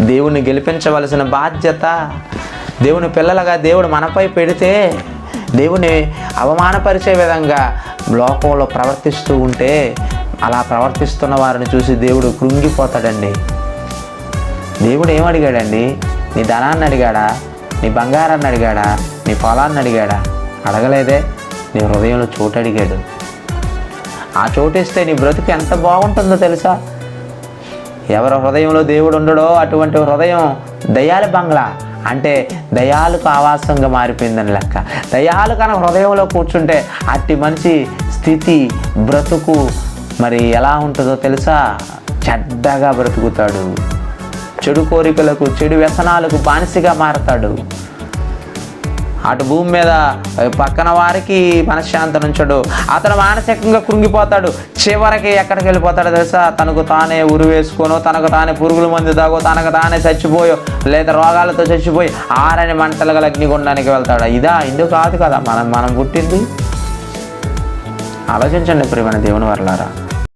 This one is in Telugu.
దేవుణ్ణి గెలిపించవలసిన బాధ్యత దేవుని పిల్లలుగా దేవుడు మనపై పెడితే దేవుని అవమానపరిచే విధంగా లోకంలో ప్రవర్తిస్తూ ఉంటే అలా ప్రవర్తిస్తున్న వారిని చూసి దేవుడు కృంగిపోతాడండి. దేవుడు ఏమడిగాడండి? నీ ధనాన్ని అడిగాడా? నీ బంగారాన్ని అడిగాడా? నీ పొలాన్ని అడిగాడా? అడగలేదే. నీ హృదయంలో చోటు అడిగాడు ఆ చోటు ఇస్తే నీ బ్రతుకు ఎంత బాగుంటుందో తెలుసా? ఎవరి హృదయంలో దేవుడు ఉండడో అటువంటి హృదయం దయాల బంగ్లా. అంటే దయాలకు ఆవాసంగా మారిపోయిందని లెక్క. దయాలు కనుక హృదయంలో కూర్చుంటే అట్టి మనిషి స్థితి బ్రతుకు మరి ఎలా ఉంటుందో తెలుసా? చెడ్డగా బ్రతుకుతాడు. చెడు కోరికలకు చెడు వ్యసనాలకు బానిసగా మారతాడు. అటు భూమి మీద పక్కన వారికి మనశ్శాంతి ఉంచడు అతను మానసికంగా కృంగిపోతాడు. చివరికి ఎక్కడికి వెళ్ళిపోతాడో తెలుసా? తనకు తానే ఉరి వేసుకోనో తనకు తానే పురుగుల మందు తాగో తనకు తానే చచ్చిపోయో లేదా రోగాలతో చచ్చిపోయి ఆరని మంటలు గల అగ్నిగుండానికి వెళ్తాడు? ఇదా? ఇందుకు కాదు కదా. మనం మనం పుట్టింది. ఆలోచించండి ప్రియమైన దేవుని వర్లారా.